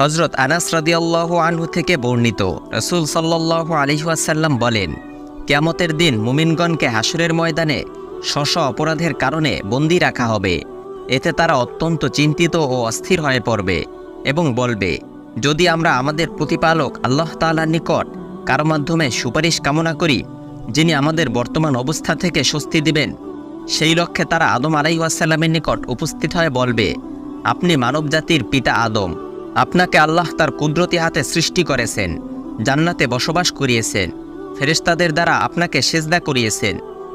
হজরত আনাস রাদিয়াল্লাহ আনহু থেকে বর্ণিত, রসুল সাল্লাহ আলহিহাসাল্লাম বলেন, কেয়ামতের দিন মুমিনগণকে হাসুরের ময়দানে শশ অপরাধের কারণে বন্দি রাখা হবে। এতে তারা অত্যন্ত চিন্তিত ও অস্থির হয়ে পড়বে এবং বলবে, যদি আমরা আমাদের প্রতিপালক আল্লাহ তাআলার নিকট কারও মাধ্যমে সুপারিশ কামনা করি, যিনি আমাদের বর্তমান অবস্থা থেকে স্বস্তি দিবেন, সেই লক্ষ্যে তারা আদম আলাইসাল্লামের নিকট উপস্থিত হয়ে বলবে, আপনি মানবজাতির পিতা আদম। আপনাকে আল্লাহ তার কুদরতি হাতে সৃষ্টি করেছেন, জান্নাতে বসবাস করিয়েছেন, ফেরেশতাদের দ্বারা আপনাকে সেজদা করিয়েছেন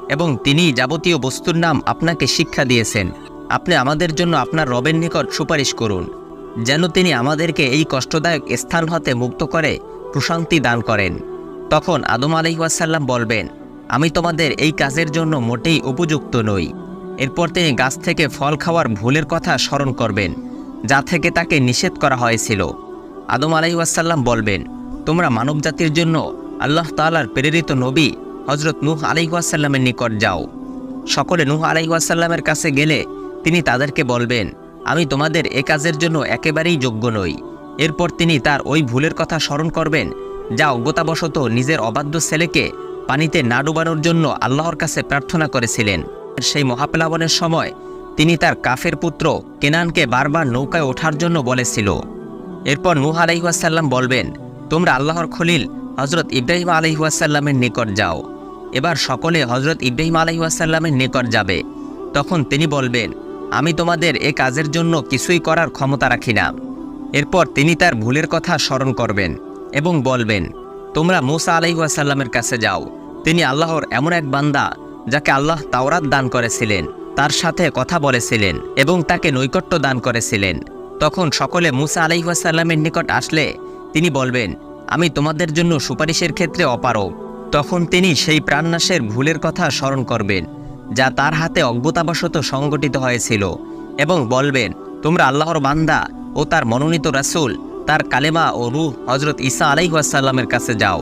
এবং তিনি যাবতীয় বস্তুর নাম আপনাকে শিক্ষা দিয়েছেন। আপনি আমাদের জন্য আপনার রবের নিকট সুপারিশ করুন, যেন তিনি আমাদেরকে এই কষ্টদায়ক স্থান হতে মুক্ত করে, প্রশান্তি দান করেন। তখন আদম আলহিহাসাল্লাম বলবেন, আমি তোমাদের এই কাজের জন্য মোটেই উপযুক্ত নই। এরপর তিনি গাছ থেকে ফল খাওয়ার ভুলের কথা স্মরণ করবেন। যা থেকে তাকে নিষেধ করা হয়েছিল। আদম আলহিহাসাল্লাম বলবেন, তোমরা মানবজাতির জন্য আল্লাহ তাআলার প্রেরিত নবী হজরত নূহ আলহিহাসাল্লামের নিকট যাও। সকলে নূহ আলহিহাসাল্লামের কাছে গেলে তিনি তাদেরকে বলবেন, আমি তোমাদের এ কাজের জন্য একেবারেই যোগ্য নই। এরপর তিনি তার ওই ভুলের কথা স্মরণ করবেন, যা অজ্ঞতাবশত নিজের অবাধ্য ছেলেকে পানিতে না ডুবানোর জন্য আল্লাহর কাছে প্রার্থনা করেছিলেন। সেই মহাপ্লাবনের সময় তিনি তার কাফের পুত্র কেনানকে বারবার নৌকায় ওঠার জন্য বলেছিল। এরপর নূহ আলাইহাসাল্লাম বলবেন, তোমরা আল্লাহর খলিল হজরত ইব্রাহিম আলহিহাসাল্লামের নিকট যাও। এবার সকলে হজরত ইব্রাহিম আলহিহাসাল্লামের নিকট যাবে। তখন তিনি বলবেন, আমি তোমাদের এ কাজের জন্য কিছুই করার ক্ষমতা রাখি না। এরপর তিনি তার ভুলের কথা স্মরণ করবেন এবং বলবেন, তোমরা মুসা আলাইহাসাল্লামের কাছে যাও। তিনি আল্লাহর এমন এক বান্দা যাকে আল্লাহ তাওরাত দান করেছিলেন। তার সাথে কথা বলেছিলেন এবং তাকে নৈকট্য দান করেছিলেন। তখন সকলে মুসা আলাইহাসাল্লামের নিকট আসলে তিনি বলবেন, আমি তোমাদের জন্য সুপারিশের ক্ষেত্রে অপারগ। তখন তিনি সেই প্রাণনাশের ভুলের কথা স্মরণ করবেন, যা তার হাতে অজ্ঞতাবশত সংগঠিত হয়েছিল এবং বলবেন, তোমরা আল্লাহর বান্দা ও তার মনোনীত রাসূল, তার কালেমা ও রুহ হজরত ঈসা আলাইহাসাল্লামের কাছে যাও।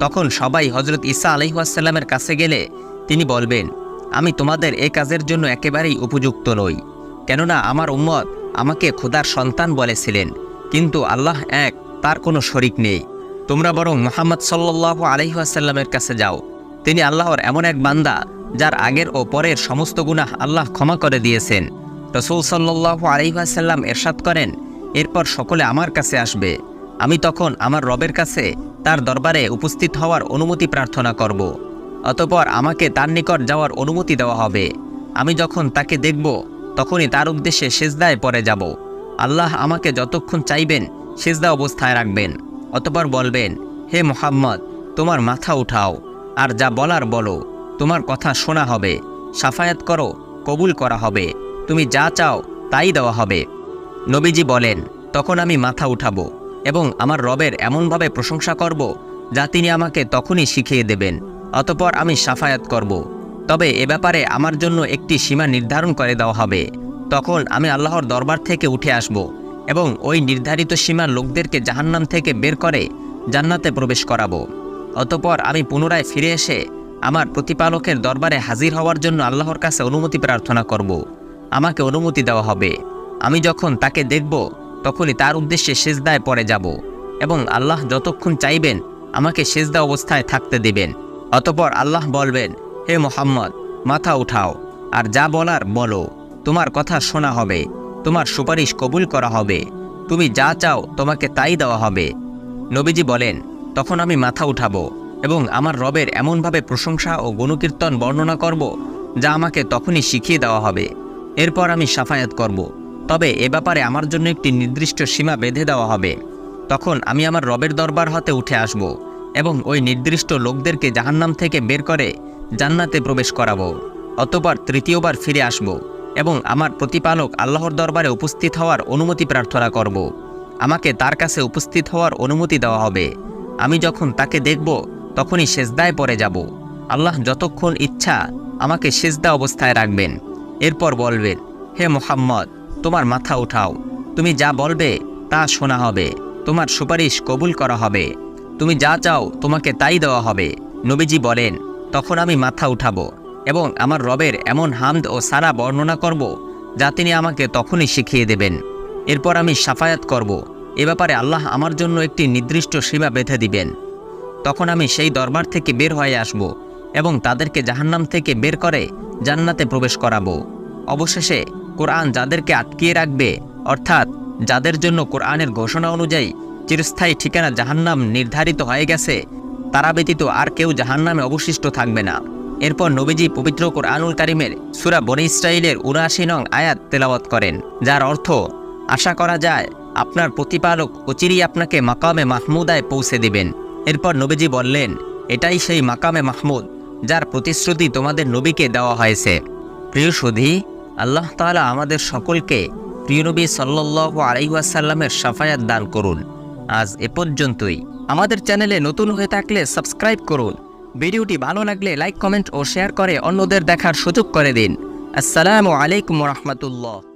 তখন সবাই হজরত ঈসা আলাইহাসাল্লামের কাছে গেলে তিনি বলবেন আমি তোমাদের এ কাজের জন্য একেবারেই উপযুক্ত নই। কেননা আমার উম্মত আমাকে খোদার সন্তান বলেছিলেন, কিন্তু আল্লাহ এক, তার কোনো শরিক নেই। তোমরা বরং মোহাম্মদ সাল্লাহ আলহিহাসাল্লামের কাছে যাও। তিনি আল্লাহর এমন এক বান্দা, যার আগের ও পরের সমস্ত গুনাহ আল্লাহ ক্ষমা করে দিয়েছেন। রসুল সাল্লাহ আলহিহাসাল্লাম এরশাদ করেন, এরপর সকলে আমার কাছে আসবে। আমি তখন আমার রবের কাছে তার দরবারে উপস্থিত হওয়ার অনুমতি প্রার্থনা করব। অতপর আমাকে তার নিকট যাওয়ার অনুমতি দেওয়া হবে। আমি যখন তাকে দেখব, তখনই তার উদ্দেশ্যে সেজদায় পরে যাব। আল্লাহ আমাকে যতক্ষণ চাইবেন, সেজদা অবস্থায় রাখবেন। অতপর বলবেন, হে মোহাম্মদ, তোমার মাথা উঠাও। আর যা বলার বলো। তোমার কথা শোনা হবে। সাফায়াত করো, কবুল করা হবে। তুমি যা চাও, তাই দেওয়া হবে। নবীজি বলেন, তখন আমি মাথা উঠাবো এবং আমার রবের এমনভাবে প্রশংসা করব যা তিনি আমাকে তখনই শিখিয়ে দেবেন। অতপর আমি সাফায়াত করব। তবে এ ব্যাপারে আমার জন্য একটি সীমা নির্ধারণ করে দেওয়া হবে। তখন আমি আল্লাহর দরবার থেকে উঠে আসব এবং ওই নির্ধারিত সীমার লোকদেরকে জাহান্নাম থেকে বের করে জান্নাতে প্রবেশ করাবো। অতপর আমি পুনরায় ফিরে এসে আমার প্রতিপালকের দরবারে হাজির হওয়ার জন্য আল্লাহর কাছে অনুমতি প্রার্থনা করব। আমাকে অনুমতি দেওয়া হবে। আমি যখন তাকে দেখব, তখনই তার উদ্দেশ্যে সেজদায় পড়ে যাব এবং আল্লাহ যতক্ষণ চাইবেন, আমাকে সেজদা অবস্থায় থাকতে দিবেন। অতপর আল্লাহ বলবেন, হে মোহাম্মদ, মাথা উঠাও, আর যা বলার বলো। তোমার কথা শোনা হবে, তোমার সুপারিশ কবুল করা হবে। তুমি যা চাও তোমাকে তাই দেওয়া হবে। নবীজি বলেন, তখন আমি মাথা উঠাবো এবং আমার রবের এমনভাবে প্রশংসা ও গুণকীর্তন বর্ণনা করব, যা আমাকে তখনই শিখিয়ে দেওয়া হবে। এরপর আমি সাফায়াত করব। তবে এ ব্যাপারে আমার জন্য একটি নির্দিষ্ট সীমা বেঁধে দেওয়া হবে। তখন আমি আমার রবের দরবার হতে উঠে আসব। এবং ওই নির্দিষ্ট লোকদেরকে জাহান্নাম থেকে বের করে জান্নাতে প্রবেশ করাবো। অতপর তৃতীয়বার ফিরে আসব এবং আমার প্রতিপালক আল্লাহর দরবারে উপস্থিত হওয়ার অনুমতি প্রার্থনা করব। আমাকে তার কাছে উপস্থিত হওয়ার অনুমতি দেওয়া হবে। আমি যখন তাকে দেখব, তখনই সেজদায় পড়ে যাব। আল্লাহ যতক্ষণ ইচ্ছা আমাকে সেজদা অবস্থায় রাখবেন। এরপর বলবেন হে মোহাম্মদ, তোমার মাথা উঠাও। তুমি যা বলবে তা শোনা হবে। তোমার সুপারিশ কবুল করা হবে। তুমি যা চাও তোমাকে তাই দেওয়া হবে। নবীজি বলেন, তখন আমি মাথা উঠাবো এবং আমার রবের এমন হামদ ও সারা বর্ণনা করব যা তিনি আমাকে তখনই শিখিয়ে দেবেন। এরপর আমি সাফায়াত করব। এ ব্যাপারে আল্লাহ আমার জন্য একটি নির্দিষ্ট সীমা বেঁধে দিবেন। তখন আমি সেই দরবার থেকে বের হয়ে আসব এবং তাদেরকে জাহান্নাম থেকে বের করে জান্নাতে প্রবেশ করাবো। অবশেষে কোরআন যাদেরকে আটকিয়ে রাখবে, অর্থাৎ যাদের জন্য কোরআনের ঘোষণা অনুযায়ী চিরস্থায়ী ঠিকানা জাহান্নাম নির্ধারিত হয়ে গেছে। তারা ব্যতীত আর কেউ জাহান্নামে অবশিষ্ট থাকবে না। এরপর নবীজি পবিত্র কোরআনুল কারিমের সুরা বনি ইসরাইলের উনআশি নং আয়াত তেলাওয়াত করেন, যার অর্থ, আশা করা যায়, আপনার প্রতিপালক অচিরেই আপনাকে মাকামে মাহমুদায় পৌঁছে দিবেন। এরপর নবীজি বললেন, এটাই সেই মাকামে মাহমুদ, যার প্রতিশ্রুতি তোমাদের নবীকে দেওয়া হয়েছে। প্রিয় সুধী, আল্লাহ তাআলা আমাদের সকলকে প্রিয় নবী সাল্লাহ আলাইসাল্লামের সাফায়াত দান করুন। আজ এ পর্যন্তই। আমাদের চ্যানেলে নতুন হয়ে থাকলে সাবস্ক্রাইব করুন। ভিডিওটি ভালো লাগলে লাইক, কমেন্ট ও শেয়ার করে অন্যদের দেখার সুযোগ করে দিন। আসসালামু আলাইকুম রহমতুল্লাহ।